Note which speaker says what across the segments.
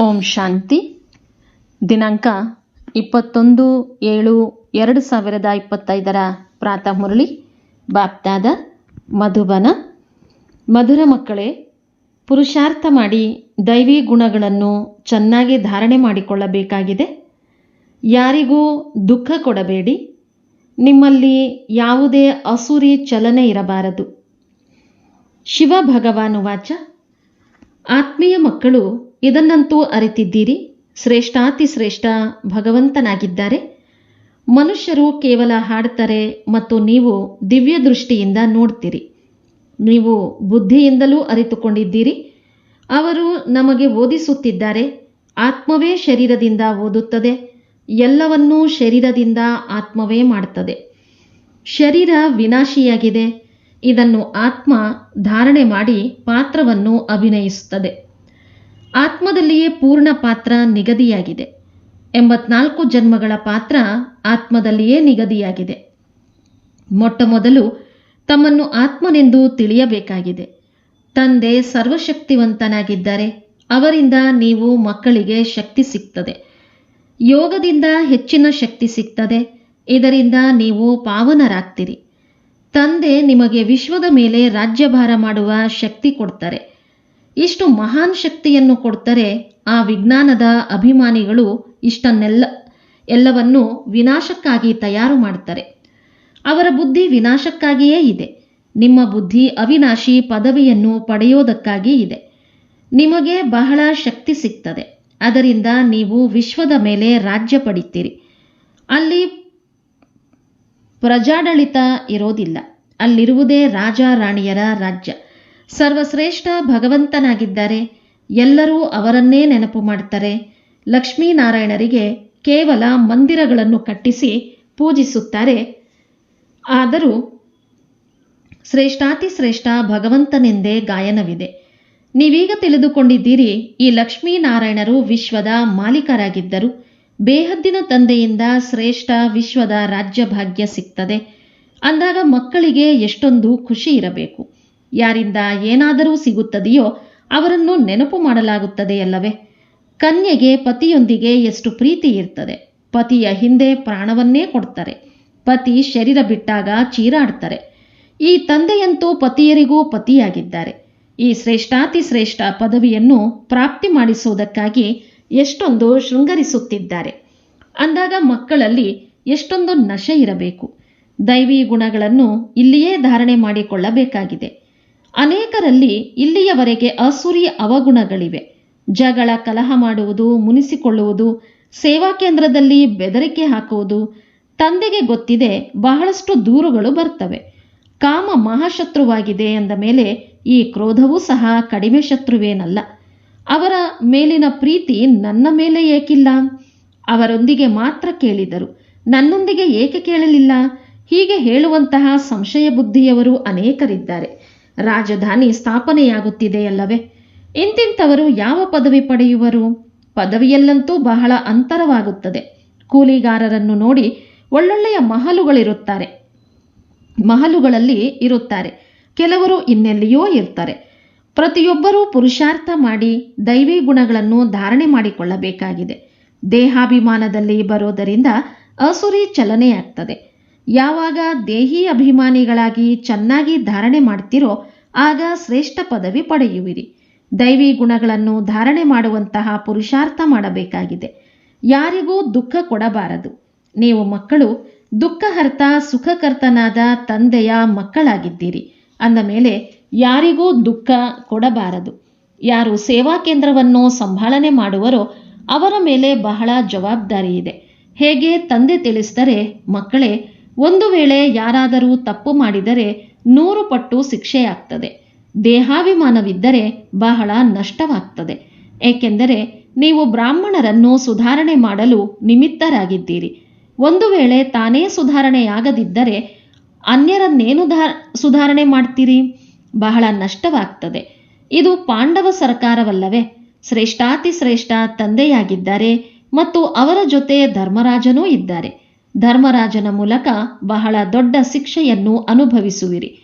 Speaker 1: ಓಂ ಶಾಂತಿ. ದಿನಾಂಕ ಇಪ್ಪತ್ತೊಂದು ಏಳು ಎರಡು ಸಾವಿರದ ಇಪ್ಪತ್ತೈದರ ಪ್ರಾತಃ ಮುರಳಿ. ಬಾಪ್ತಾದ ಮಧುಬನ. ಮಧುರ ಮಕ್ಕಳೇ, ಪುರುಷಾರ್ಥ ಮಾಡಿ ದೈವಿ ಗುಣಗಳನ್ನು ಚೆನ್ನಾಗಿ ಧಾರಣೆ ಮಾಡಿಕೊಳ್ಳಬೇಕಾಗಿದೆ. ಯಾರಿಗೂ ದುಃಖ ಕೊಡಬೇಡಿ. ನಿಮ್ಮಲ್ಲಿ ಯಾವುದೇ ಅಸುರಿ ಚಲನೆ ಇರಬಾರದು. ಶಿವ ಭಗವಾನು ವಾಚ ಆತ್ಮೀಯ ಮಕ್ಕಳು ಇದನ್ನಂತೂ ಅರಿತಿದ್ದೀರಿ. ಶ್ರೇಷ್ಠಾತಿ ಶ್ರೇಷ್ಠ ಭಗವಂತನಾಗಿದ್ದಾರೆ. ಮನುಷ್ಯರು ಕೇವಲ ಹಾಡ್ತಾರೆ ಮತ್ತು ನೀವು ದಿವ್ಯ ದೃಷ್ಟಿಯಿಂದ ನೋಡ್ತೀರಿ. ನೀವು ಬುದ್ಧಿಯಿಂದಲೂ ಅರಿತುಕೊಂಡಿದ್ದೀರಿ. ಅವರು ನಮಗೆ ಓದಿಸುತ್ತಿದ್ದಾರೆ. ಆತ್ಮವೇ ಶರೀರದಿಂದ ಓದುತ್ತದೆ. ಎಲ್ಲವನ್ನೂ ಶರೀರದಿಂದ ಆತ್ಮವೇ ಮಾಡುತ್ತದೆ. ಶರೀರ ವಿನಾಶಿಯಾಗಿದೆ. ಇದನ್ನು ಆತ್ಮ ಧಾರಣೆ ಮಾಡಿ ಪಾತ್ರವನ್ನು ಅಭಿನಯಿಸುತ್ತದೆ. ಆತ್ಮದಲ್ಲಿಯೇ ಪೂರ್ಣ ಪಾತ್ರ ನಿಗದಿಯಾಗಿದೆ. ಎಂಬತ್ನಾಲ್ಕು ಜನ್ಮಗಳ ಪಾತ್ರ ಆತ್ಮದಲ್ಲಿಯೇ ನಿಗದಿಯಾಗಿದೆ. ಮೊಟ್ಟ ಮೊದಲು ತಮ್ಮನ್ನು ಆತ್ಮನೆಂದು ತಿಳಿಯಬೇಕಾಗಿದೆ. ತಂದೆ ಸರ್ವಶಕ್ತಿವಂತನಾಗಿದ್ದಾರೆ ಅವರಿಂದ ನೀವು ಮಕ್ಕಳಿಗೆ ಶಕ್ತಿ ಸಿಗ್ತದೆ. ಯೋಗದಿಂದ ಹೆಚ್ಚಿನ ಶಕ್ತಿ ಸಿಗ್ತದೆ. ಇದರಿಂದ ನೀವು ಪಾವನರಾಗ್ತೀರಿ. ತಂದೆ ನಿಮಗೆ ವಿಶ್ವದ ಮೇಲೆ ರಾಜ್ಯಭಾರ ಮಾಡುವ ಶಕ್ತಿ ಕೊಡ್ತಾರೆ. ಇಷ್ಟು ಮಹಾನ್ ಶಕ್ತಿಯನ್ನು ಕೊಡ್ತಾರೆ ಆ ವಿಜ್ಞಾನದ ಅಭಿಮಾನಿಗಳು ಇಷ್ಟನ್ನೆಲ್ಲ, ಎಲ್ಲವನ್ನು ವಿನಾಶಕ್ಕಾಗಿ ತಯಾರು ಮಾಡ್ತಾರೆ. ಅವರ ಬುದ್ಧಿ ವಿನಾಶಕ್ಕಾಗಿಯೇ ಇದೆ. ನಿಮ್ಮ ಬುದ್ಧಿ ಅವಿನಾಶಿ ಪದವಿಯನ್ನು ಪಡೆಯೋದಕ್ಕಾಗಿ ಇದೆ. ನಿಮಗೆ ಬಹಳ ಶಕ್ತಿ ಸಿಗ್ತದೆ. ಅದರಿಂದ ನೀವು ವಿಶ್ವದ ಮೇಲೆ ರಾಜ್ಯ ಪಡಿತೀರಿ. ಅಲ್ಲಿ ಪ್ರಜಾಡಳಿತ ಇರೋದಿಲ್ಲ. ಅಲ್ಲಿರುವುದೇ ರಾಜ ರಾಣಿಯರ ರಾಜ್ಯ. ಸರ್ವಶ್ರೇಷ್ಠ ಭಗವಂತನಾಗಿದ್ದಾರೆ ಎಲ್ಲರೂ ಅವರನ್ನೇ ನೆನಪು ಮಾಡ್ತಾರೆ ಲಕ್ಷ್ಮೀನಾರಾಯಣರಿಗೆ ಕೇವಲ ಮಂದಿರಗಳನ್ನು ಕಟ್ಟಿಸಿ ಪೂಜಿಸುತ್ತಾರೆ. ಆದರೂ ಶ್ರೇಷ್ಠಾತಿ ಶ್ರೇಷ್ಠ ಭಗವಂತನೆಂದೇ ಗಾಯನವಿದೆ. ನೀವೀಗ ತಿಳಿದುಕೊಂಡಿದ್ದೀರಿ, ಈ ಲಕ್ಷ್ಮೀನಾರಾಯಣರು ವಿಶ್ವದ ಮಾಲೀಕರಾಗಿದ್ದರು. ಬೇಹದ್ದಿನ ತಂದೆಯಿಂದ ಶ್ರೇಷ್ಠ ವಿಶ್ವದ ರಾಜ್ಯ ಭಾಗ್ಯ ಸಿಗ್ತದೆ. ಅಂದಾಗ ಮಕ್ಕಳಿಗೆ ಎಷ್ಟೊಂದು ಖುಷಿ ಇರಬೇಕು. ಯಾರಿಂದ ಏನಾದರೂ ಸಿಗುತ್ತದೆಯೋ ಅವರನ್ನು ನೆನಪು ಮಾಡಲಾಗುತ್ತದೆಯಲ್ಲವೇ ಕನ್ಯೆಗೆ ಪತಿಯೊಂದಿಗೆ ಎಷ್ಟು ಪ್ರೀತಿ ಇರ್ತದೆ. ಪತಿಯ ಹಿಂದೆ ಪ್ರಾಣವನ್ನೇ ಕೊಡ್ತಾರೆ. ಪತಿ ಶರೀರ ಬಿಟ್ಟಾಗ ಚೀರಾಡ್ತಾರೆ. ಈ ತಂದೆಯಂತೂ ಪತಿಯರಿಗೂ ಪತಿಯಾಗಿದ್ದಾರೆ. ಈ ಶ್ರೇಷ್ಠಾತಿ ಶ್ರೇಷ್ಠ ಪದವಿಯನ್ನು ಪ್ರಾಪ್ತಿ ಮಾಡಿಸುವುದಕ್ಕಾಗಿ ಎಷ್ಟೊಂದು ಶೃಂಗರಿಸುತ್ತಿದ್ದಾರೆ. ಅಂದಾಗ ಮಕ್ಕಳಲ್ಲಿ ಎಷ್ಟೊಂದು ನಶೆ ಇರಬೇಕು. ದೈವಿ ಗುಣಗಳನ್ನು ಇಲ್ಲಿಯೇ ಧಾರಣೆ ಮಾಡಿಕೊಳ್ಳಬೇಕಾಗಿದೆ. ಅನೇಕರಲ್ಲಿ ಇಲ್ಲಿಯವರೆಗೆ ಅಸುರಿ ಅವಗುಣಗಳಿವೆ. ಜಗಳ, ಕಲಹ ಮಾಡುವುದು, ಮುನಿಸಿಕೊಳ್ಳುವುದು, ಸೇವಾ ಕೇಂದ್ರದಲ್ಲಿ ಬೆದರಿಕೆ ಹಾಕುವುದು ತಂದೆಗೆ ಗೊತ್ತಿದೆ ಬಹಳಷ್ಟು ದೂರುಗಳು ಬರ್ತವೆ. ಕಾಮ ಮಹಾಶತ್ರುವಾಗಿದೆ ಎಂದ ಮೇಲೆ ಈ ಕ್ರೋಧವೂ ಸಹ ಕಡಿಮೆ ಶತ್ರುವೇನಲ್ಲ. ಅವರ ಮೇಲಿನ ಪ್ರೀತಿ ನನ್ನ ಮೇಲೆ ಏಕಿಲ್ಲ. ಅವರೊಂದಿಗೆ ಮಾತ್ರ ಕೇಳಿದರು. ನನ್ನೊಂದಿಗೆ ಏಕೆ ಕೇಳಲಿಲ್ಲ? ಹೀಗೆ ಹೇಳುವಂತಹ ಸಂಶಯ ಬುದ್ಧಿಯವರು ಅನೇಕರಿದ್ದಾರೆ. ರಾಜಧಾನಿ ಸ್ಥಾಪನೆಯಾಗುತ್ತಿದೆಯಲ್ಲವೇ? ಇಂತಿಂಥವರು ಯಾವ ಪದವಿ ಪಡೆಯುವರು? ಪದವಿಯಲ್ಲಂತೂ ಬಹಳ ಅಂತರವಾಗುತ್ತದೆ. ಕೂಲಿಗಾರರನ್ನು ನೋಡಿ ಒಳ್ಳೊಳ್ಳೆಯ ಮಹಲುಗಳಿರುತ್ತಾರೆ. ಮಹಲುಗಳಲ್ಲಿ ಇರುತ್ತಾರೆ. ಕೆಲವರು ಇನ್ನೆಲ್ಲಿಯೋ ಇರ್ತಾರೆ. ಪ್ರತಿಯೊಬ್ಬರೂ ಪುರುಷಾರ್ಥ ಮಾಡಿ ದೈವಿ ಗುಣಗಳನ್ನು ಧಾರಣೆ ಮಾಡಿಕೊಳ್ಳಬೇಕಾಗಿದೆ. ದೇಹಾಭಿಮಾನದಲ್ಲಿ ಬರೋದರಿಂದ ಅಸುರಿ ಚಲನೆಯಾಗ್ತದೆ. ಯಾವಾಗ ದೇಹಿ ಅಭಿಮಾನಿಗಳಾಗಿ ಚೆನ್ನಾಗಿ ಧಾರಣೆ ಮಾಡ್ತಿರೋ ಆಗ ಶ್ರೇಷ್ಠ ಪದವಿ ಪಡೆಯುವಿರಿ. ದೈವಿ ಗುಣಗಳನ್ನು ಧಾರಣೆ ಮಾಡುವಂತಹ ಪುರುಷಾರ್ಥ ಮಾಡಬೇಕಾಗಿದೆ. ಯಾರಿಗೂ ದುಃಖ ಕೊಡಬಾರದು. ನೀವು ಮಕ್ಕಳು, ದುಃಖಹರ್ತ, ಸುಖಕರ್ತನಾದ ತಂದೆಯ ಮಕ್ಕಳಾಗಿದ್ದೀರಿ. ಅಂದ ಮೇಲೆ, ಯಾರಿಗೂ ದುಃಖ ಕೊಡಬಾರದು. ಯಾರು ಸೇವಾ ಕೇಂದ್ರವನ್ನು ಸಂಭಾಳನೆ ಮಾಡುವರೋ, ಅವರ ಮೇಲೆ ಬಹಳ ಜವಾಬ್ದಾರಿ ಇದೆ. ಹೇಗೆ ತಂದೆ ತಿಳಿಸಿದರೆ, ಮಕ್ಕಳೇ, ಒಂದು ವೇಳೆ ಯಾರಾದರೂ ತಪ್ಪು ಮಾಡಿದರೆ ನೂರು ಪಟ್ಟು ಶಿಕ್ಷೆಯಾಗ್ತದೆ. ದೇಹಾಭಿಮಾನವಿದ್ದರೆ ಬಹಳ ನಷ್ಟವಾಗ್ತದೆ. ಏಕೆಂದರೆ ನೀವು ಬ್ರಾಹ್ಮಣರನ್ನು ಸುಧಾರಣೆ ಮಾಡಲು ನಿಮಿತ್ತರಾಗಿದ್ದೀರಿ. ಒಂದು ವೇಳೆ ತಾನೇ ಸುಧಾರಣೆಯಾಗದಿದ್ದರೆ ಅನ್ಯರನ್ನೇನು ಸುಧಾರಣೆ ಮಾಡ್ತೀರಿ? ಬಹಳ ನಷ್ಟವಾಗ್ತದೆ. ಇದು ಪಾಂಡವ ಸರ್ಕಾರವಲ್ಲವೇ. ಶ್ರೇಷ್ಠಾತಿ ಶ್ರೇಷ್ಠ ತಂದೆಯಾಗಿದ್ದಾರೆ ಮತ್ತು ಅವರ ಜೊತೆ ಧರ್ಮರಾಜನೂ ಇದ್ದಾರೆ. ಧರ್ಮರಾಜನ ಮೂಲಕ ಬಹಳ ದೊಡ್ಡ ಶಿಕ್ಷೆಯನ್ನು ಅನುಭವಿಸುವಿರಿ.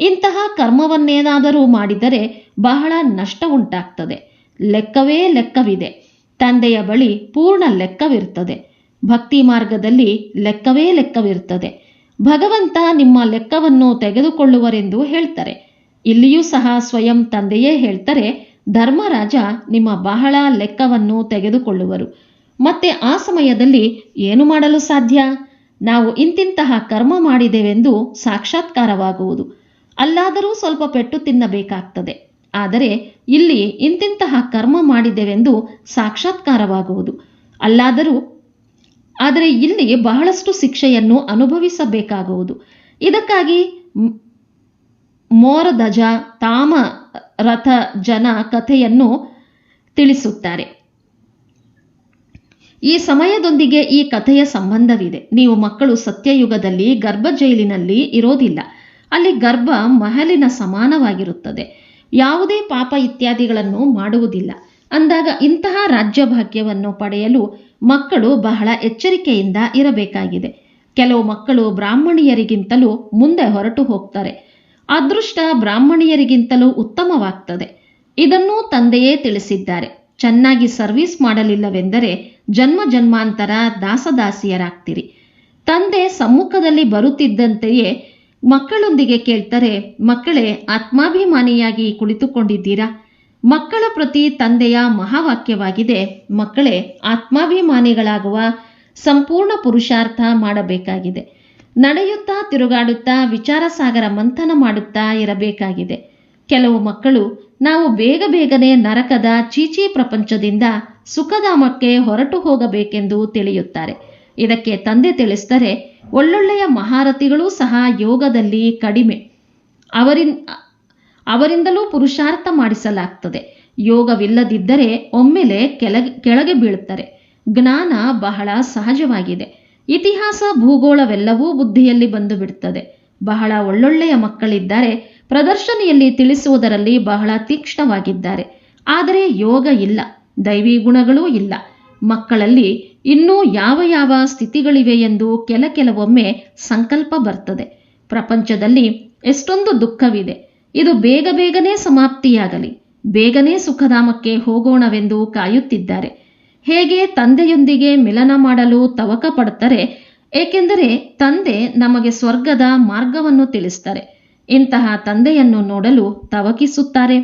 Speaker 1: ಇಂತಹ ಕರ್ಮವನ್ನೇನಾದರೂ ಮಾಡಿದರೆ ಬಹಳ ನಷ್ಟ ಉಂಟಾಗ್ತದೆ. ಲೆಕ್ಕವೇ ಲೆಕ್ಕವಿದೆ. ತಂದೆಯ ಬಳಿ ಪೂರ್ಣ ಲೆಕ್ಕವಿರ್ತದೆ. ಭಕ್ತಿ ಮಾರ್ಗದಲ್ಲಿ ಲೆಕ್ಕವೇ ಲೆಕ್ಕವಿರ್ತದೆ. ಭಗವಂತ ನಿಮ್ಮ ಲೆಕ್ಕವನ್ನು ತೆಗೆದುಕೊಳ್ಳುವರೆಂದು ಹೇಳ್ತಾರೆ. ಇಲ್ಲಿಯೂ ಸಹ ಸ್ವಯಂ ತಂದೆಯೇ ಹೇಳ್ತಾರೆ, ಧರ್ಮರಾಜ ನಿಮ್ಮ ಬಹಳ ಲೆಕ್ಕವನ್ನು ತೆಗೆದುಕೊಳ್ಳುವರು. ಮತ್ತೆ ಆ ಸಮಯದಲ್ಲಿ ಏನು ಮಾಡಲು ಸಾಧ್ಯ? ನಾವು ಇಂತಿಂತಹ ಕರ್ಮ ಮಾಡಿದೆವೆಂದು ಸಾಕ್ಷಾತ್ಕಾರವಾಗುವುದು. ಅಲ್ಲಾದರೂ ಸ್ವಲ್ಪ ಪೆಟ್ಟು ತಿನ್ನಬೇಕಾಗ್ತದೆ. ಆದರೆ ಇಲ್ಲಿ ಇಂತಿಂತಹ ಕರ್ಮ ಮಾಡಿದೆವೆಂದು ಸಾಕ್ಷಾತ್ಕಾರವಾಗುವುದು. ಅಲ್ಲಾದರೂ, ಆದರೆ ಇಲ್ಲಿ ಬಹಳಷ್ಟು ಶಿಕ್ಷೆಯನ್ನು ಅನುಭವಿಸಬೇಕಾಗುವುದು. ಇದಕ್ಕಾಗಿ ಮೋರಧ್ವಜ ತಾಮ ರಥ ಜನ ಕಥೆಯನ್ನು ತಿಳಿಸುತ್ತಾರೆ. ಈ ಸಮಯದೊಂದಿಗೆ ಈ ಕಥೆಯ ಸಂಬಂಧವಿದೆ. ನೀವು ಮಕ್ಕಳು ಸತ್ಯಯುಗದಲ್ಲಿ ಗರ್ಭ ಜೈಲಿನಲ್ಲಿ ಇರೋದಿಲ್ಲ. ಅಲ್ಲಿ ಗರ್ಭ ಮಹಲಿನ ಸಮಾನವಾಗಿರುತ್ತದೆ. ಯಾವುದೇ ಪಾಪ ಇತ್ಯಾದಿಗಳನ್ನು ಮಾಡುವುದಿಲ್ಲ. ಅಂದಾಗ ಇಂತಹ ರಾಜ್ಯಭಾಗ್ಯವನ್ನು ಪಡೆಯಲು ಮಕ್ಕಳು ಬಹಳ ಎಚ್ಚರಿಕೆಯಿಂದ ಇರಬೇಕಾಗಿದೆ. ಕೆಲವು ಮಕ್ಕಳು ಬ್ರಾಹ್ಮಣಿಯರಿಗಿಂತಲೂ ಮುಂದೆ ಹೊರಟು ಹೋಗ್ತಾರೆ. ಅದೃಷ್ಟ ಬ್ರಾಹ್ಮಣಿಯರಿಗಿಂತಲೂ ಉತ್ತಮವಾಗ್ತದೆ. ಇದನ್ನೂ ತಂದೆಯೇ ತಿಳಿಸಿದ್ದಾರೆ. ಚೆನ್ನಾಗಿ ಸರ್ವಿಸ್ ಮಾಡಲಿಲ್ಲವೆಂದರೆ ಜನ್ಮ ಜನ್ಮಾಂತರ ದಾಸದಾಸಿಯರಾಗ್ತೀರಿ. ತಂದೆ ಸಮ್ಮುಖದಲ್ಲಿ ಬರುತ್ತಿದ್ದಂತೆಯೇ ಮಕ್ಕಳೊಂದಿಗೆ ಕೇಳ್ತಾರೆ, ಮಕ್ಕಳೇ ಆತ್ಮಾಭಿಮಾನಿಯಾಗಿ ಕುಳಿತುಕೊಂಡಿದ್ದೀರಾ? ಮಕ್ಕಳ ಪ್ರತಿ ತಂದೆಯ ಮಹಾವಾಕ್ಯವಾಗಿದೆ, ಮಕ್ಕಳೇ ಆತ್ಮಾಭಿಮಾನಿಗಳಾಗುವ ಸಂಪೂರ್ಣ ಪುರುಷಾರ್ಥ ಮಾಡಬೇಕಾಗಿದೆ. ನಡೆಯುತ್ತಾ, ತಿರುಗಾಡುತ್ತಾ ವಿಚಾರ ಸಾಗರ ಮಂಥನ ಮಾಡುತ್ತಾ ಇರಬೇಕಾಗಿದೆ. ಕೆಲವು ಮಕ್ಕಳು ನಾವು ಬೇಗ ಬೇಗನೆ ನರಕದ ಚೀಚಿ ಪ್ರಪಂಚದಿಂದ ಸುಖಧಾಮಕ್ಕೆ ಹೊರಟು ಹೋಗಬೇಕೆಂದು ತಿಳಿಯುತ್ತಾರೆ. ಇದಕ್ಕೆ ತಂದೆ ತಿಳಿಸಿದರೆ ಒಳ್ಳೊಳ್ಳೆಯ ಮಹಾರಥಿಗಳೂ ಸಹ ಯೋಗದಲ್ಲಿ ಕಡಿಮೆ. ಅವರಿನ್, ಅವರಿಂದಲೂ ಪುರುಷಾರ್ಥ ಮಾಡಿಸಲಾಗ್ತದೆ. ಯೋಗವಿಲ್ಲದಿದ್ದರೆ ಒಮ್ಮೆಲೆ ಕೆಳಗೆ ಕೆಳಗೆ ಬೀಳುತ್ತಾರೆ. ಜ್ಞಾನ ಬಹಳ ಸಹಜವಾಗಿದೆ. ಇತಿಹಾಸ ಭೂಗೋಳವೆಲ್ಲವೂ ಬುದ್ಧಿಯಲ್ಲಿ ಬಂದು ಬಹಳ ಒಳ್ಳೊಳ್ಳೆಯ ಮಕ್ಕಳಿದ್ದಾರೆ. ಪ್ರದರ್ಶನಿಯಲ್ಲಿ ತಿಳಿಸುವುದರಲ್ಲಿ ಬಹಳ ತೀಕ್ಷ್ಣವಾಗಿದ್ದಾರೆ. ಆದರೆ ಯೋಗ ಇಲ್ಲ, ದೈವಿ ಗುಣಗಳೂ ಇಲ್ಲ. ಮಕ್ಕಳಲ್ಲಿ ಇನ್ನೂ ಯಾವ ಯಾವ ಸ್ಥಿತಿಗಳಿವೆ ಎಂದು ಕೆಲ ಕೆಲವೊಮ್ಮೆ ಸಂಕಲ್ಪ ಬರ್ತದೆ. ಪ್ರಪಂಚದಲ್ಲಿ ಎಷ್ಟೊಂದು ದುಃಖವಿದೆ. ಇದು ಬೇಗ ಬೇಗನೆ ಸಮಾಪ್ತಿಯಾಗಲಿ, ಬೇಗನೆ ಸುಖಧಾಮಕ್ಕೆ ಹೋಗೋಣವೆಂದು ಕಾಯುತ್ತಿದ್ದಾರೆ. ಹೇಗೆ ತಂದೆಯೊಂದಿಗೆ ಮಿಲನ ಮಾಡಲು ತವಕ ಪಡುತ್ತಾರೆ ಏಕೆಂದರೆ ತಂದೆ ನಮಗೆ ಸ್ವರ್ಗದ ಮಾರ್ಗವನ್ನು ತಿಳಿಸ್ತಾರೆ. ಇಂತಹ ತಂದೆಯನ್ನು ನೋಡಲು ತವಕಿಸುತ್ತಾರೆ.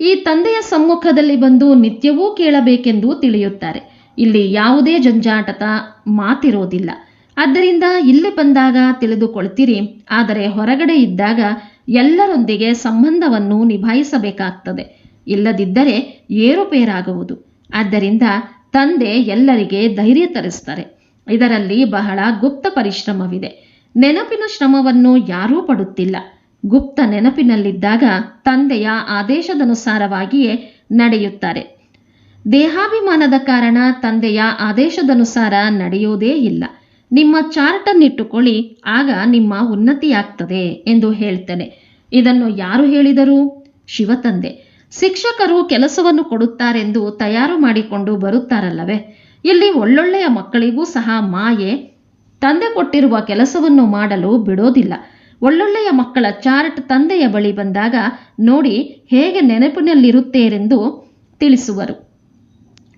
Speaker 1: ಈ ತಂದೆಯ ಸಮ್ಮುಖದಲ್ಲಿ ಬಂದು ನಿತ್ಯವೂ ಕೇಳಬೇಕೆಂದು ತಿಳಿಯುತ್ತಾರೆ. ಇಲ್ಲಿ ಯಾವುದೇ ಜಂಜಾಟದ ಮಾತಿರೋದಿಲ್ಲ. ಆದ್ದರಿಂದ ಇಲ್ಲಿ ಬಂದಾಗ ತಿಳಿದುಕೊಳ್ತೀರಿ. ಆದರೆ ಹೊರಗಡೆ ಇದ್ದಾಗ ಎಲ್ಲರೊಂದಿಗೆ ಸಂಬಂಧವನ್ನು ನಿಭಾಯಿಸಬೇಕಾಗ್ತದೆ. ಇಲ್ಲದಿದ್ದರೆ ಏರುಪೇರಾಗುವುದು. ಆದ್ದರಿಂದ ತಂದೆ ಎಲ್ಲರಿಗೆ ಧೈರ್ಯ ತರಿಸ್ತಾರೆ ಇದರಲ್ಲಿ ಬಹಳ ಗುಪ್ತ ಪರಿಶ್ರಮವಿದೆ. ನೆನಪಿನ ಶ್ರಮವನ್ನು ಯಾರೂ ಪಡುತ್ತಿಲ್ಲ. ಗುಪ್ತ ನೆನಪಿನಲ್ಲಿದ್ದಾಗ ತಂದೆಯ ಆದೇಶದನುಸಾರವಾಗಿಯೇ ನಡೆಯುತ್ತಾರೆ. ದೇಹಾಭಿಮಾನದ ಕಾರಣ ತಂದೆಯ ಆದೇಶದನುಸಾರ ನಡೆಯೋದೇ ಇಲ್ಲ. ನಿಮ್ಮ ಚಾರ್ಟನ್ನಿಟ್ಟುಕೊಳ್ಳಿ, ಆಗ ನಿಮ್ಮ ಉನ್ನತಿಯಾಗ್ತದೆ ಎಂದು ಹೇಳ್ತೇನೆ. ಇದನ್ನು ಯಾರು ಹೇಳಿದರು? ಶಿವತಂದೆ. ಶಿಕ್ಷಕರು ಕೆಲಸವನ್ನು ಕೊಡುತ್ತಾರೆಂದು ತಯಾರು ಮಾಡಿಕೊಂಡು ಬರುತ್ತಾರಲ್ಲವೇ? ಇಲ್ಲಿ ಒಳ್ಳೊಳ್ಳೆಯ ಮಕ್ಕಳಿಗೂ ಸಹ ಮಾಯೆ ತಂದೆ ಕೊಟ್ಟಿರುವ ಕೆಲಸವನ್ನು ಮಾಡಲು ಬಿಡೋದಿಲ್ಲ. ಒಳ್ಳೊಳ್ಳೆಯ ಮಕ್ಕಳ ಚಾರ್ಟ್ ತಂದೆಯ ಬಳಿ ಬಂದಾಗ ನೋಡಿ ಹೇಗೆ ನೆನಪಿನಲ್ಲಿರುತ್ತೇರೆಂದು ತಿಳಿಸುವರು.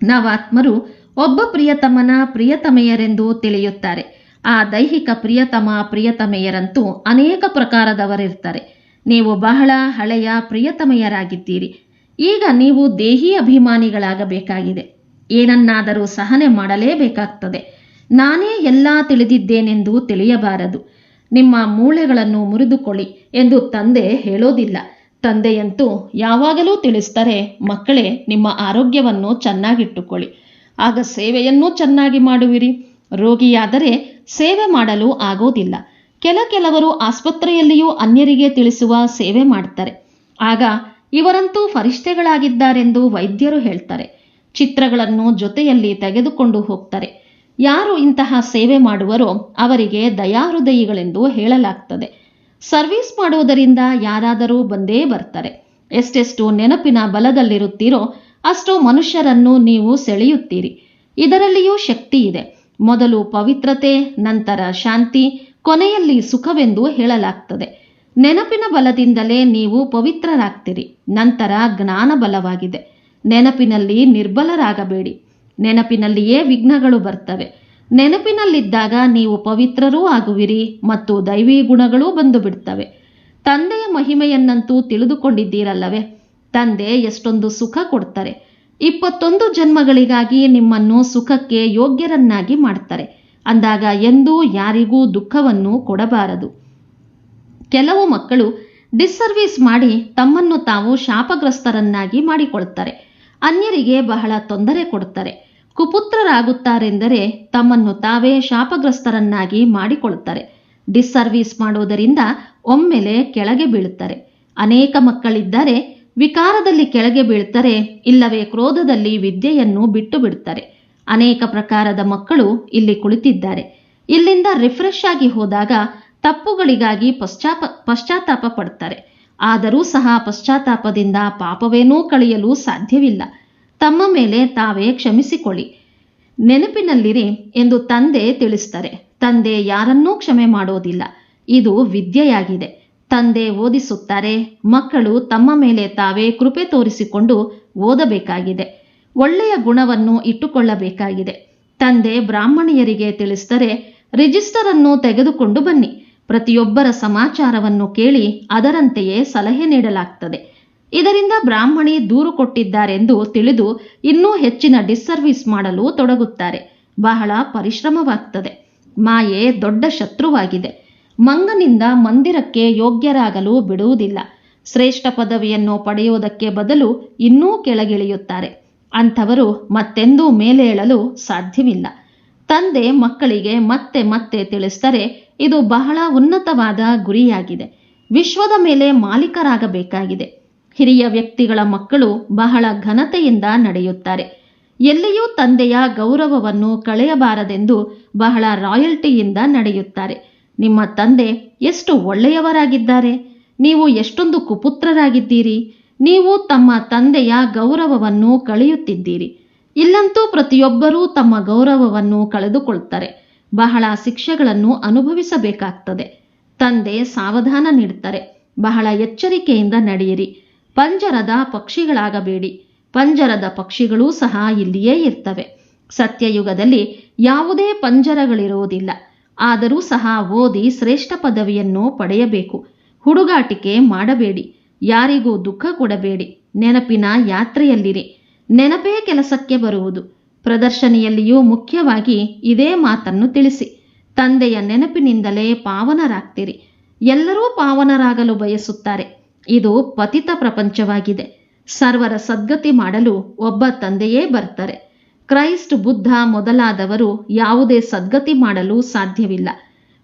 Speaker 1: ನವಾತ್ಮರು ಒಬ್ಬ ಪ್ರಿಯತಮನ ಪ್ರಿಯತಮೆಯರೆಂದು ತಿಳಿಯುತ್ತಾರೆ. ಆ ದೈಹಿಕ ಪ್ರಿಯತಮ ಪ್ರಿಯತಮೆಯರಂತೂ ಅನೇಕ ಪ್ರಕಾರದವರಿರ್ತಾರೆ ನೀವು ಬಹಳ ಹಳೆಯ ಪ್ರಿಯತಮೆಯರಾಗಿದ್ದೀರಿ. ಈಗ ನೀವು ದೇಹಿ ಅಭಿಮಾನಿಗಳಾಗಬೇಕಾಗಿದೆ. ಏನನ್ನಾದರೂ ಸಹನೆ ಮಾಡಲೇಬೇಕಾಗ್ತದೆ. ನಾನೇ ಎಲ್ಲ ತಿಳಿದಿದ್ದೇನೆಂದು ತಿಳಿಯಬಾರದು. ನಿಮ್ಮ ಮೂಳೆಗಳನ್ನು ಮುರಿದುಕೊಳ್ಳಿ ಎಂದು ತಂದೆ ಹೇಳೋದಿಲ್ಲ. ತಂದೆಯಂತೂ ಯಾವಾಗಲೂ ತಿಳಿಸ್ತಾರೆ ಮಕ್ಕಳೇ ನಿಮ್ಮ ಆರೋಗ್ಯವನ್ನು ಚೆನ್ನಾಗಿಟ್ಟುಕೊಳ್ಳಿ. ಆಗ ಸೇವೆಯನ್ನೂ ಚೆನ್ನಾಗಿ ಮಾಡುವಿರಿ. ರೋಗಿಯಾದರೆ ಸೇವೆ ಮಾಡಲು ಆಗೋದಿಲ್ಲ. ಕೆಲ ಕೆಲವರು ಆಸ್ಪತ್ರೆಯಲ್ಲಿಯೂ ಅನ್ಯರಿಗೆ ತಿಳಿಸುವ ಸೇವೆ ಮಾಡ್ತಾರೆ. ಆಗ ಇವರಂತೂ ಫರಿಷ್ಠೆಗಳಾಗಿದ್ದಾರೆಂದು ವೈದ್ಯರು ಹೇಳ್ತಾರೆ. ಚಿತ್ರಗಳನ್ನು ಜೊತೆಯಲ್ಲಿ ತೆಗೆದುಕೊಂಡು ಹೋಗ್ತಾರೆ. ಯಾರು ಇಂತಹ ಸೇವೆ ಮಾಡುವರೋ ಅವರಿಗೆ ದಯಾಹೃದಯಿಗಳೆಂದು ಹೇಳಲಾಗ್ತದೆ. ಸರ್ವಿಸ್ ಮಾಡುವುದರಿಂದ ಯಾರಾದರೂ ಬಂದೇ ಬರ್ತಾರೆ. ಎಷ್ಟೆಷ್ಟು ನೆನಪಿನ ಬಲದಲ್ಲಿರುತ್ತೀರೋ ಅಷ್ಟು ಮನುಷ್ಯರನ್ನು ನೀವು ಸೆಳೆಯುತ್ತೀರಿ. ಇದರಲ್ಲಿಯೂ ಶಕ್ತಿ ಇದೆ ಮೊದಲು ಪವಿತ್ರತೆ, ನಂತರ ಶಾಂತಿ, ಕೊನೆಯಲ್ಲಿ ಸುಖವೆಂದು ಹೇಳಲಾಗ್ತದೆ. ನೆನಪಿನ ಬಲದಿಂದಲೇ ನೀವು ಪವಿತ್ರರಾಗ್ತೀರಿ. ನಂತರ ಜ್ಞಾನ ಬಲವಾಗಿದೆ ನೆನಪಿನಲ್ಲಿ ನಿರ್ಬಲರಾಗಬೇಡಿ. ನೆನಪಿನಲ್ಲಿಯೇ ವಿಘ್ನಗಳು ಬರ್ತವೆ. ನೆನಪಿನಲ್ಲಿದ್ದಾಗ ನೀವು ಪವಿತ್ರರೂ ಆಗುವಿರಿ ಮತ್ತು ದೈವೀ ಗುಣಗಳೂ ಬಂದು ಬಿಡ್ತವೆ ತಂದೆಯ ಮಹಿಮೆಯನ್ನಂತೂ ತಿಳಿದುಕೊಂಡಿದ್ದೀರಲ್ಲವೇ? ತಂದೆ ಎಷ್ಟೊಂದು ಸುಖ ಕೊಡ್ತಾರೆ. ಇಪ್ಪತ್ತೊಂದು ಜನ್ಮಗಳಿಗಾಗಿ ನಿಮ್ಮನ್ನು ಸುಖಕ್ಕೆ ಯೋಗ್ಯರನ್ನಾಗಿ ಮಾಡ್ತಾರೆ. ಅಂದಾಗ ಎಂದೂ ಯಾರಿಗೂ ದುಃಖವನ್ನು ಕೊಡಬಾರದು. ಕೆಲವು ಮಕ್ಕಳು ಡಿಸ್ಸರ್ವಿಸ್ ಮಾಡಿ ತಮ್ಮನ್ನು ತಾವು ಶಾಪಗ್ರಸ್ತರನ್ನಾಗಿ ಮಾಡಿಕೊಳ್ತಾರೆ. ಅನ್ಯರಿಗೆ ಬಹಳ ತೊಂದರೆ ಕೊಡುತ್ತಾರೆ. ಕುಪುತ್ರರಾಗುತ್ತಾರೆಂದರೆ ತಮ್ಮನ್ನು ತಾವೇ ಶಾಪಗ್ರಸ್ತರನ್ನಾಗಿ ಮಾಡಿಕೊಳ್ಳುತ್ತಾರೆ. ಡಿಸ್ಸರ್ವಿಸ್ ಮಾಡುವುದರಿಂದ ಒಮ್ಮೆಲೆ ಕೆಳಗೆ ಬೀಳುತ್ತಾರೆ. ಅನೇಕ ಮಕ್ಕಳಿದ್ದಾರೆ ವಿಕಾರದಲ್ಲಿ ಕೆಳಗೆ ಬೀಳ್ತಾರೆ ಇಲ್ಲವೇ ಕ್ರೋಧದಲ್ಲಿ ವಿದ್ಯೆಯನ್ನು ಬಿಟ್ಟು ಬಿಡುತ್ತಾರೆ ಅನೇಕ ಪ್ರಕಾರದ ಮಕ್ಕಳು ಇಲ್ಲಿ ಕುಳಿತಿದ್ದಾರೆ. ಇಲ್ಲಿಂದ ರಿಫ್ರೆಶ್ ಆಗಿ ಹೋದಾಗ ತಪ್ಪುಗಳಿಗಾಗಿ ಪಶ್ಚಾಪ, ಪಶ್ಚಾತ್ತಾಪ ಪಡ್ತಾರೆ ಆದರೂ ಸಹ ಪಶ್ಚಾತ್ತಾಪದಿಂದ ಪಾಪವೇನೂ ಕಳೆಯಲು ಸಾಧ್ಯವಿಲ್ಲ. ತಮ್ಮ ಮೇಲೆ ತಾವೇ ಕ್ಷಮಿಸಿಕೊಳ್ಳಿ. ನೆನಪಿನಲ್ಲಿರಿ ಎಂದು ತಂದೆ ತಿಳಿಸ್ತಾರೆ ತಂದೆ ಯಾರನ್ನೂ ಕ್ಷಮೆ ಮಾಡೋದಿಲ್ಲ. ಇದು ವಿದ್ಯೆಯಾಗಿದೆ. ತಂದೆ ಓದಿಸುತ್ತಾರೆ, ಮಕ್ಕಳು ತಮ್ಮ ಮೇಲೆ ತಾವೇ ಕೃಪೆ ತೋರಿಸಿಕೊಂಡು ಓದಬೇಕಾಗಿದೆ. ಒಳ್ಳೆಯ ಗುಣವನ್ನು ಇಟ್ಟುಕೊಳ್ಳಬೇಕಾಗಿದೆ. ತಂದೆ ಬ್ರಾಹ್ಮಣಿಯರಿಗೆ ತಿಳಿಸ್ತರೆ ರಿಜಿಸ್ಟರ್ ಅನ್ನು ತೆಗೆದುಕೊಂಡು ಬನ್ನಿ. ಪ್ರತಿಯೊಬ್ಬರ ಸಮಾಚಾರವನ್ನು ಕೇಳಿ ಅದರಂತೆಯೇ ಸಲಹೆ ನೀಡಲಾಗ್ತದೆ. ಇದರಿಂದ ಬ್ರಾಹ್ಮಣಿ ದೂರು ಕೊಟ್ಟಿದ್ದಾರೆಂದು ತಿಳಿದು ಇನ್ನೂ ಹೆಚ್ಚಿನ ಡಿಸ್ಸರ್ವಿಸ್ ಮಾಡಲು ತೊಡಗುತ್ತಾರೆ. ಬಹಳ ಪರಿಶ್ರಮವಾಗ್ತದೆ. ಮಾಯೆ ದೊಡ್ಡ ಶತ್ರುವಾಗಿದೆ. ಮಂಗನಿಂದ ಮಂದಿರಕ್ಕೆ ಯೋಗ್ಯರಾಗಲು ಬಿಡುವುದಿಲ್ಲ. ಶ್ರೇಷ್ಠ ಪದವಿಯನ್ನು ಪಡೆಯುವುದಕ್ಕೆ ಬದಲು ಇನ್ನೂ ಕೆಳಗಿಳಿಯುತ್ತಾರೆ. ಅಂಥವರು ಮತ್ತೆಂದೂ ಮೇಲೇಳಲು ಸಾಧ್ಯವಿಲ್ಲ. ತಂದೆ ಮಕ್ಕಳಿಗೆ ಮತ್ತೆ ಮತ್ತೆ ತಿಳಿಸ್ತಾರೆ, ಇದು ಬಹಳ ಉನ್ನತವಾದ ಗುರಿಯಾಗಿದೆ. ವಿಶ್ವದ ಮೇಲೆ ಮಾಲೀಕರಾಗಬೇಕಾಗಿದೆ. ಹಿರಿಯ ವ್ಯಕ್ತಿಗಳ ಮಕ್ಕಳು ಬಹಳ ಘನತೆಯಿಂದ ನಡೆಯುತ್ತಾರೆ. ಎಲ್ಲಿಯೂ ತಂದೆಯ ಗೌರವವನ್ನು ಕಳೆಯಬಾರದೆಂದು ಬಹಳ ರಾಯಲ್ಟಿಯಿಂದ ನಡೆಯುತ್ತಾರೆ. ನಿಮ್ಮ ತಂದೆ ಎಷ್ಟು ಒಳ್ಳೆಯವರಾಗಿದ್ದಾರೆ? ನೀವು ಎಷ್ಟೊಂದು ಕುಪುತ್ರರಾಗಿದ್ದೀರಿ? ನೀವು ತಮ್ಮ ತಂದೆಯ ಗೌರವವನ್ನು ಕಳೆಯುತ್ತಿದ್ದೀರಿ. ಇಲ್ಲಂತೂ ಪ್ರತಿಯೊಬ್ಬರೂ ತಮ್ಮ ಗೌರವವನ್ನು ಕಳೆದುಕೊಳ್ತಾರೆ. ಬಹಳ ಶಿಕ್ಷೆಗಳನ್ನು ಅನುಭವಿಸಬೇಕಾಗ್ತದೆ. ತಂದೆ ಸಾವಧಾನ ನೀಡ್ತಾರೆ ಬಹಳ ಎಚ್ಚರಿಕೆಯಿಂದ ನಡೆಯಿರಿ. ಪಂಜರದ ಪಕ್ಷಿಗಳಾಗಬೇಡಿ. ಪಂಜರದ ಪಕ್ಷಿಗಳೂ ಸಹ ಇಲ್ಲಿಯೇ ಇರ್ತವೆ. ಸತ್ಯಯುಗದಲ್ಲಿ ಯಾವುದೇ ಪಂಜರಗಳಿರುವುದಿಲ್ಲ. ಆದರೂ ಸಹ ಓದಿ ಶ್ರೇಷ್ಠ ಪದವಿಯನ್ನು ಪಡೆಯಬೇಕು. ಹುಡುಗಾಟಿಕೆ ಮಾಡಬೇಡಿ. ಯಾರಿಗೂ ದುಃಖ ಕೊಡಬೇಡಿ. ನೆನಪಿನ ಯಾತ್ರೆಯಲ್ಲಿರಿ. ನೆನಪೇ ಕೆಲಸಕ್ಕೆ ಬರುವುದು. ಪ್ರದರ್ಶನಿಯಲ್ಲಿಯೂ ಮುಖ್ಯವಾಗಿ ಇದೇ ಮಾತನ್ನು ತಿಳಿಸಿ. ತಂದೆಯ ನೆನಪಿನಿಂದಲೇ ಪಾವನರಾಗ್ತೀರಿ. ಎಲ್ಲರೂ ಪಾವನರಾಗಲು ಬಯಸುತ್ತಾರೆ. ಇದು ಪತಿತ ಪ್ರಪಂಚವಾಗಿದೆ. ಸರ್ವರ ಸದ್ಗತಿ ಮಾಡಲು ಒಬ್ಬ ತಂದೆಯೇ ಬರ್ತಾರೆ ಕ್ರೈಸ್ಟ್ ಬುದ್ಧ ಮೊದಲಾದವರು ಯಾವುದೇ ಸದ್ಗತಿ ಮಾಡಲು ಸಾಧ್ಯವಿಲ್ಲ.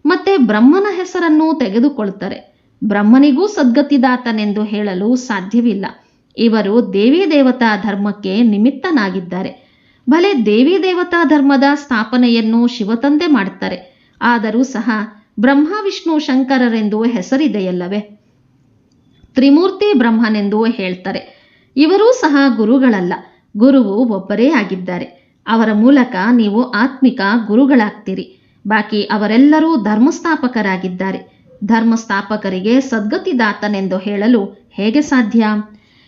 Speaker 1: ಮತ್ತೆ ಬ್ರಹ್ಮನ ಹೆಸರನ್ನು ತೆಗೆದುಕೊಳ್ತಾರೆ. ಬ್ರಹ್ಮನಿಗೂ ಸದ್ಗತಿದಾತನೆಂದು ಹೇಳಲು ಸಾಧ್ಯವಿಲ್ಲ. ಇವರು ದೇವಿ ದೇವತಾ ಧರ್ಮಕ್ಕೆ ನಿಮಿತ್ತನಾಗಿದ್ದಾರೆ. ಭಲೆ ದೇವಿ ದೇವತಾ ಧರ್ಮದ ಸ್ಥಾಪನೆಯನ್ನು ಶಿವತಂದೆ ಮಾಡುತ್ತಾರೆ. ಆದರೂ ಸಹ ಬ್ರಹ್ಮ, ವಿಷ್ಣು, ಶಂಕರರೆಂದು ಹೆಸರಿದೆಯಲ್ಲವೇ? ತ್ರಿಮೂರ್ತಿ ಬ್ರಹ್ಮನೆಂದು ಹೇಳ್ತಾರೆ. ಇವರೂ ಸಹ ಗುರುಗಳಲ್ಲ. ಗುರುವು ಒಬ್ಬರೇ ಆಗಿದ್ದಾರೆ. ಅವರ ಮೂಲಕ ನೀವು ಆತ್ಮಿಕ ಗುರುಗಳಾಗ್ತೀರಿ. ಬಾಕಿ ಅವರೆಲ್ಲರೂ ಧರ್ಮಸ್ಥಾಪಕರಾಗಿದ್ದಾರೆ. ಧರ್ಮಸ್ಥಾಪಕರಿಗೆ ಸದ್ಗತಿದಾತನೆಂದು ಹೇಳಲು ಹೇಗೆ ಸಾಧ್ಯ?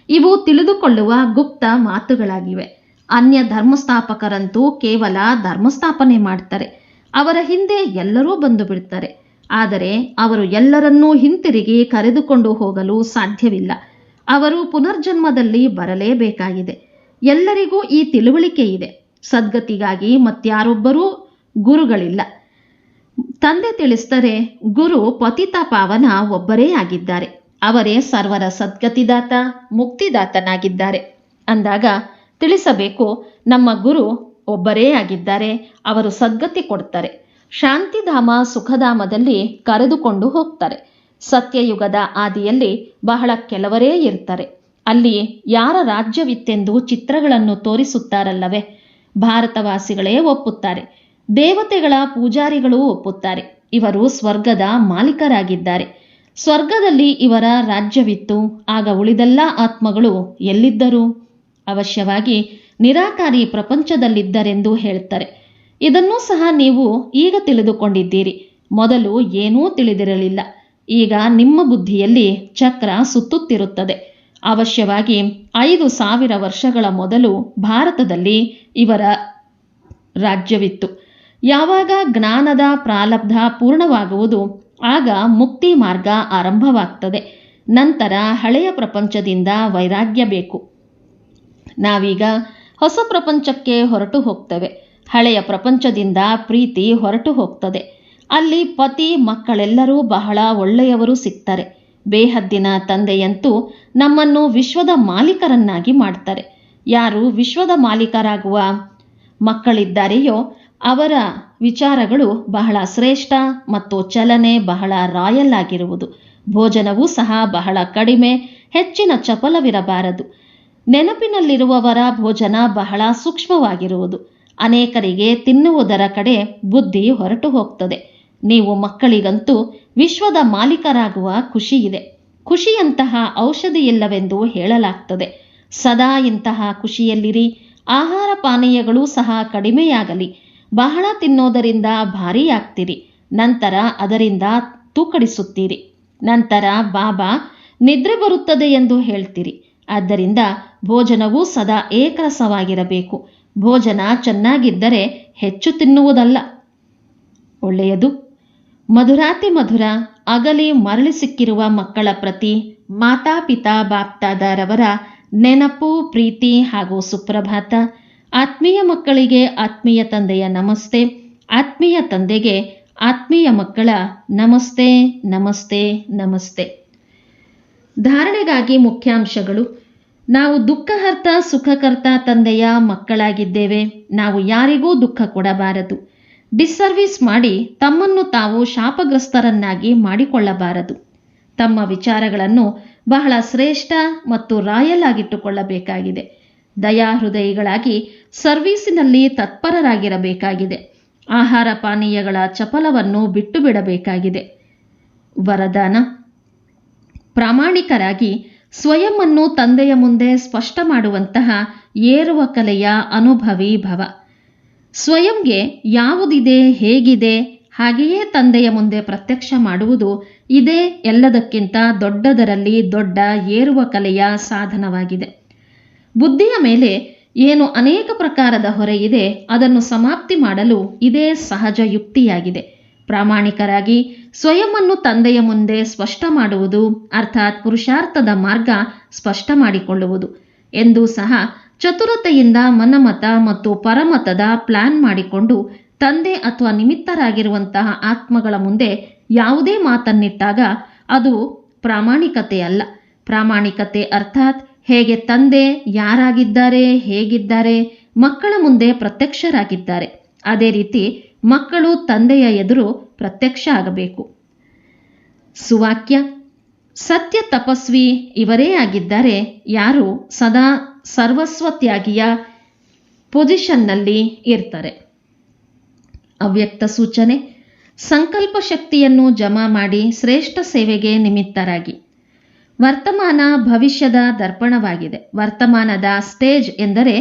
Speaker 1: ಇವು ತಿಳಿದುಕೊಳ್ಳುವ ಗುಪ್ತ ಮಾತುಗಳಾಗಿವೆ. ಅನ್ಯ ಧರ್ಮಸ್ಥಾಪಕರಂತೂ ಕೇವಲ ಧರ್ಮಸ್ಥಾಪನೆ ಮಾಡ್ತಾರೆ. ಅವರ ಹಿಂದೆ ಎಲ್ಲರೂ ಬಂದು ಬಿಡ್ತಾರೆ ಆದರೆ ಅವರು ಎಲ್ಲರನ್ನೂ ಹಿಂತಿರುಗಿ ಕರೆದುಕೊಂಡು ಹೋಗಲು ಸಾಧ್ಯವಿಲ್ಲ. ಅವರು ಪುನರ್ಜನ್ಮದಲ್ಲಿ ಬರಲೇಬೇಕಾಗಿದೆ. ಎಲ್ಲರಿಗೂ ಈ ತಿಳುವಳಿಕೆ ಇದೆ. ಸದ್ಗತಿಗಾಗಿ ಮತ್ಯಾರೊಬ್ಬರೂ ಗುರುಗಳಿಲ್ಲ. ತಂದೆ ತಿಳಿಸ್ತಾರೆ ಗುರು ಪತಿತ ಪಾವನ ಒಬ್ಬರೇ ಆಗಿದ್ದಾರೆ. ಅವರೇ ಸರ್ವರ ಸದ್ಗತಿದಾತ, ಮುಕ್ತಿದಾತನಾಗಿದ್ದಾರೆ. ಅಂದಾಗ ತಿಳಿಸಬೇಕು, ನಮ್ಮ ಗುರು ಒಬ್ಬರೇ ಆಗಿದ್ದಾರೆ, ಅವರು ಸದ್ಗತಿ ಕೊಡ್ತಾರೆ. ಶಾಂತಿಧಾಮ ಸುಖಧಾಮದಲ್ಲಿ ಕರೆದುಕೊಂಡು ಹೋಗ್ತಾರೆ. ಸತ್ಯಯುಗದ ಆದಿಯಲ್ಲಿ ಬಹಳ ಕೆಲವರೇ ಇರ್ತಾರೆ. ಅಲ್ಲಿ ಯಾರ ರಾಜ್ಯವಿತ್ತೆಂದು ಚಿತ್ರಗಳನ್ನು ತೋರಿಸುತ್ತಾರಲ್ಲವೇ? ಭಾರತವಾಸಿಗಳೇ ಒಪ್ಪುತ್ತಾರೆ. ದೇವತೆಗಳ ಪೂಜಾರಿಗಳೂ ಒಪ್ಪುತ್ತಾರೆ. ಇವರು ಸ್ವರ್ಗದ ಮಾಲೀಕರಾಗಿದ್ದಾರೆ. ಸ್ವರ್ಗದಲ್ಲಿ ಇವರ ರಾಜ್ಯವಿತ್ತು. ಆಗ ಉಳಿದೆಲ್ಲ ಆತ್ಮಗಳು ಎಲ್ಲಿದ್ದರು? ಅವಶ್ಯವಾಗಿ ನಿರಾಕಾರಿ ಪ್ರಪಂಚದಲ್ಲಿದ್ದರೆಂದು ಹೇಳ್ತಾರೆ ಇದನ್ನೂ ಸಹ ನೀವು ಈಗ ತಿಳಿದುಕೊಂಡಿದ್ದೀರಿ. ಮೊದಲು ಏನೂ ತಿಳಿದಿರಲಿಲ್ಲ. ಈಗ ನಿಮ್ಮ ಬುದ್ಧಿಯಲ್ಲಿ ಚಕ್ರ ಸುತ್ತುತ್ತಿರುತ್ತದೆ. ಅವಶ್ಯವಾಗಿ ಐದು ಸಾವಿರ ವರ್ಷಗಳ ಮೊದಲು ಭಾರತದಲ್ಲಿ ಇವರ ರಾಜ್ಯವಿತ್ತು. ಯಾವಾಗ ಜ್ಞಾನದ ಪ್ರಾಲಬ್ಧ ಪೂರ್ಣವಾಗುವುದು ಆಗ ಮುಕ್ತಿ ಮಾರ್ಗ ಆರಂಭವಾಗ್ತದೆ. ನಂತರ ಹಳೆಯ ಪ್ರಪಂಚದಿಂದ ವೈರಾಗ್ಯ ಬೇಕು. ನಾವೀಗ ಹೊಸ ಪ್ರಪಂಚಕ್ಕೆ ಹೊರಟು ಹೋಗ್ತೇವೆ. ಹಳೆಯ ಪ್ರಪಂಚದಿಂದ ಪ್ರೀತಿ ಹೊರಟು ಹೋಗ್ತದೆ. ಅಲ್ಲಿ ಪತಿ, ಮಕ್ಕಳೆಲ್ಲರೂ ಬಹಳ ಒಳ್ಳೆಯವರು ಸಿಗ್ತಾರೆ. ಬೇಹದ್ದಿನ ತಂದೆಯಂತೂ ನಮ್ಮನ್ನು ವಿಶ್ವದ ಮಾಲೀಕರನ್ನಾಗಿ ಮಾಡ್ತಾರೆ. ಯಾರು ವಿಶ್ವದ ಮಾಲೀಕರಾಗುವ ಮಕ್ಕಳಿದ್ದಾರೆಯೋ ಅವರ ವಿಚಾರಗಳು ಬಹಳ ಶ್ರೇಷ್ಠ ಮತ್ತು ಚಲನೆ ಬಹಳ ರಾಯಲ್ ಆಗಿರುವುದು. ಭೋಜನವೂ ಸಹ ಬಹಳ ಕಡಿಮೆ, ಹೆಚ್ಚಿನ ಚಪಲವಿರಬಾರದು. ನೆನಪಿನಲ್ಲಿರುವವರ ಭೋಜನ ಬಹಳ ಸೂಕ್ಷ್ಮವಾಗಿರುವುದು. ಅನೇಕರಿಗೆ ತಿನ್ನುವುದರ ಕಡೆ ಬುದ್ಧಿ ಹೊರಟು ಹೋಗ್ತದೆ. ನೀವು ಮಕ್ಕಳಿಗಂತೂ ವಿಶ್ವದ ಮಾಲೀಕರಾಗುವ ಖುಷಿಯಿದೆ ಖುಷಿಯಂತಹ ಔಷಧಿಯಿಲ್ಲವೆಂದು ಹೇಳಲಾಗ್ತದೆ. ಸದಾ ಇಂತಹ ಖುಷಿಯಲ್ಲಿರಿ. ಆಹಾರ ಪಾನೀಯಗಳು ಸಹ ಕಡಿಮೆಯಾಗಲಿ. ಬಹಳ ತಿನ್ನೋದರಿಂದ ಭಾರಿಯಾಗ್ತೀರಿ. ನಂತರ ಅದರಿಂದ ತೂಕಡಿಸುತ್ತೀರಿ. ನಂತರ ಬಾಬಾ, ನಿದ್ರೆ ಬರುತ್ತದೆ ಎಂದು ಹೇಳ್ತೀರಿ. ಆದ್ದರಿಂದ ಭೋಜನವು ಸದಾ ಏಕರಸವಾಗಿರಬೇಕು. ಭೋಜನ ಚೆನ್ನಾಗಿದ್ದರೆ ಹೆಚ್ಚು ತಿನ್ನುವುದಲ್ಲ. ಒಳ್ಳೆಯದು. ಮಧುರಾತಿ ಮಧುರ, ಅಗಲಿ ಮರಳಿ ಸಿಕ್ಕಿರುವ ಮಕ್ಕಳ ಪ್ರತಿ ಮಾತಾಪಿತಾ ಬಾಪ್ತಾದರವರ ನೆನಪು, ಪ್ರೀತಿ ಹಾಗೂ ಸುಪ್ರಭಾತ. ಆತ್ಮೀಯ ಮಕ್ಕಳಿಗೆ ಆತ್ಮೀಯ ತಂದೆಯ ನಮಸ್ತೆ. ಆತ್ಮೀಯ ತಂದೆಗೆ ಆತ್ಮೀಯ ಮಕ್ಕಳ ನಮಸ್ತೆ ನಮಸ್ತೆ ನಮಸ್ತೆ. ಧಾರಣೆಗಾಗಿ ಮುಖ್ಯಾಂಶಗಳು. ನಾವು ದುಃಖಹರ್ತ, ಸುಖಕರ್ತ ತಂದೆಯ ಮಕ್ಕಳಾಗಿದ್ದೇವೆ. ನಾವು ಯಾರಿಗೂ ದುಃಖ ಕೊಡಬಾರದು. ಡಿಸ್ಸರ್ವಿಸ್ ಮಾಡಿ ತಮ್ಮನ್ನು ತಾವು ಶಾಪಗ್ರಸ್ತರನ್ನಾಗಿ ಮಾಡಿಕೊಳ್ಳಬಾರದು. ತಮ್ಮ ವಿಚಾರಗಳನ್ನು ಬಹಳ ಶ್ರೇಷ್ಠ ಮತ್ತು ರಾಯಲ್ ಆಗಿಟ್ಟುಕೊಳ್ಳಬೇಕಾಗಿದೆ. ದಯಾಹೃದಯಿಗಳಾಗಿ ಸರ್ವೀಸಿನಲ್ಲಿ ತತ್ಪರರಾಗಿರಬೇಕಾಗಿದೆ. ಆಹಾರ ಪಾನೀಯಗಳ ಚಪಲವನ್ನು ಬಿಟ್ಟು ಬಿಡಬೇಕಾಗಿದೆ ವರದಾನ. ಪ್ರಾಮಾಣಿಕರಾಗಿ ಸ್ವಯಂವನ್ನು ತಂದೆಯ ಮುಂದೆ ಸ್ಪಷ್ಟ ಮಾಡುವಂತಹ ಏರುವ ಕಲೆಯ ಅನುಭವಿ ಭವ. ಸ್ವಯಂಗೆ ಯಾವುದಿದೆ, ಹೇಗಿದೆ, ಹಾಗೆಯೇ ತಂದೆಯ ಮುಂದೆ ಪ್ರತ್ಯಕ್ಷ ಮಾಡುವುದು ಇದೇ ಎಲ್ಲದಕ್ಕಿಂತ ದೊಡ್ಡದರಲ್ಲಿ ದೊಡ್ಡ ಏರುವ ಕಲೆಯ ಸಾಧನವಾಗಿದೆ. ಬುದ್ಧಿಯ ಮೇಲೆ ಏನು ಅನೇಕ ಪ್ರಕಾರದ ಹೊರೆ ಇದೆ, ಅದನ್ನು ಸಮಾಪ್ತಿ ಮಾಡಲು ಇದೇ ಸಹಜ ಯುಕ್ತಿಯಾಗಿದೆ. ಪ್ರಾಮಾಣಿಕರಾಗಿ ಸ್ವಯಂವನ್ನು ತಂದೆಯ ಮುಂದೆ ಸ್ಪಷ್ಟ ಮಾಡುವುದು, ಅರ್ಥಾತ್ ಪುರುಷಾರ್ಥದ ಮಾರ್ಗ ಸ್ಪಷ್ಟ ಮಾಡಿಕೊಳ್ಳುವುದು ಎಂದು ಸಹ ಚತುರತೆಯಿಂದ ಮನಮತ ಮತ್ತು ಪರಮತದ ಪ್ಲಾನ್ ಮಾಡಿಕೊಂಡು ತಂದೆ ಅಥವಾ ನಿಮಿತ್ತರಾಗಿರುವಂತಹ ಆತ್ಮಗಳ ಮುಂದೆ ಯಾವುದೇ ಮಾತನ್ನಿಟ್ಟಾಗ ಅದು ಪ್ರಾಮಾಣಿಕತೆ ಅಲ್ಲ ಪ್ರಾಮಾಣಿಕತೆ ಅರ್ಥಾತ್ ಹೇಗೆ ತಂದೆ ಯಾರಾಗಿದ್ದಾರೆ, ಹೇಗಿದ್ದಾರೆ, ಮಕ್ಕಳ ಮುಂದೆ ಪ್ರತ್ಯಕ್ಷರಾಗಿದ್ದಾರೆ. ಅದೇ ರೀತಿ ಮಕ್ಕಳು ತಂದೆಯ ಎದುರು ಪ್ರತ್ಯಕ್ಷ ಆಗಬೇಕು. ಸುವಾಕ್ಯ, ಸತ್ಯ ತಪಸ್ವಿ ಇವರೇ ಆಗಿದ್ದಾರೆ. ಯಾರು ಸದಾ ಸರ್ವಸ್ವತ್ಯಾಗಿಯ ಪೊಸಿಷನ್ನಲ್ಲಿ ಇರ್ತಾರೆ. ಅವ್ಯಕ್ತ ಸೂಚನೆ, ಸಂಕಲ್ಪ ಶಕ್ತಿಯನ್ನು ಜಮಾ ಮಾಡಿ ಶ್ರೇಷ್ಠ ಸೇವೆಗೆ ನಿಮಿತ್ತರಾಗಿ. ವರ್ತಮಾನ ಭವಿಷ್ಯದ ದರ್ಪಣವಾಗಿದೆ. ವರ್ತಮಾನದ ಸ್ಟೇಜ್ ಎಂದರೆ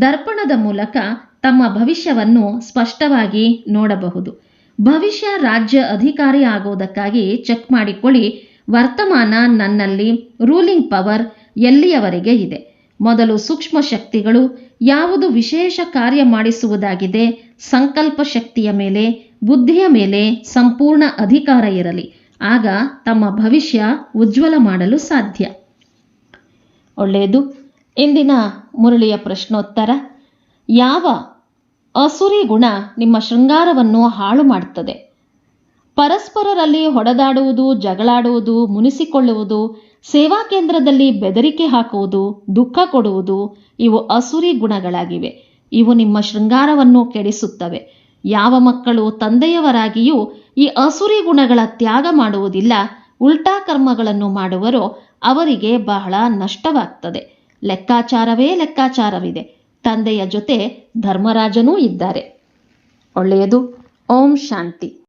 Speaker 1: ದರ್ಪಣದ ಮೂಲಕ ತಮ್ಮ ಭವಿಷ್ಯವನ್ನು ಸ್ಪಷ್ಟವಾಗಿ ನೋಡಬಹುದು. ಭವಿಷ್ಯ ರಾಜ್ಯ ಅಧಿಕಾರಿ ಆಗುವುದಕ್ಕಾಗಿ ಚೆಕ್ ಮಾಡಿಕೊಳ್ಳಿ. ವರ್ತಮಾನ ನನ್ನಲ್ಲಿ ರೂಲಿಂಗ್ ಪವರ್ ಎಲ್ಲಿಯವರೆಗೆ ಇದೆ? ಮೊದಲು ಸೂಕ್ಷ್ಮ ಶಕ್ತಿಗಳು ಯಾವುದು ವಿಶೇಷ ಕಾರ್ಯ ಮಾಡಿಸುವುದಾಗಿದೆ? ಸಂಕಲ್ಪ ಶಕ್ತಿಯ ಮೇಲೆ, ಬುದ್ಧಿಯ ಮೇಲೆ ಸಂಪೂರ್ಣ ಅಧಿಕಾರ ಇರಲಿ. ಆಗ ತಮ್ಮ ಭವಿಷ್ಯ ಉಜ್ವಲ ಮಾಡಲು ಸಾಧ್ಯ. ಒಳ್ಳೆಯದು. ಇಂದಿನ ಮುರಳಿಯ ಪ್ರಶ್ನೋತ್ತರ, ಯಾವ ಅಸುರಿ ಗುಣ ನಿಮ್ಮ ಶೃಂಗಾರವನ್ನು ಹಾಳು ಮಾಡುತ್ತದೆ? ಪರಸ್ಪರರಲ್ಲಿ ಹೊಡೆದಾಡುವುದು, ಜಗಳಾಡುವುದು, ಮುನಿಸಿಕೊಳ್ಳುವುದು, ಸೇವಾ ಕೇಂದ್ರದಲ್ಲಿ ಬೆದರಿಕೆ ಹಾಕುವುದು, ದುಃಖ ಕೊಡುವುದು, ಇವು ಅಸುರಿ ಗುಣಗಳಾಗಿವೆ. ಇವು ನಿಮ್ಮ ಶೃಂಗಾರವನ್ನು ಕೆಡಿಸುತ್ತವೆ. ಯಾವ ಮಕ್ಕಳು ತಂದೆಯವರಾಗಿಯೂ ಈ ಅಸುರಿ ಗುಣಗಳ ತ್ಯಾಗ ಮಾಡುವುದಿಲ್ಲ, ಉಲ್ಟಾ ಕರ್ಮಗಳನ್ನು ಮಾಡುವರೋ ಅವರಿಗೆ ಬಹಳ ನಷ್ಟವಾಗ್ತದೆ. ಲೆಕ್ಕಾಚಾರವೇ ಲೆಕ್ಕಾಚಾರವಿದೆ. ತಂದೆಯ ಜೊತೆ ಧರ್ಮರಾಜನೂ ಇದ್ದಾರೆ. ಒಳ್ಳೆಯದು. ಓಂ ಶಾಂತಿ.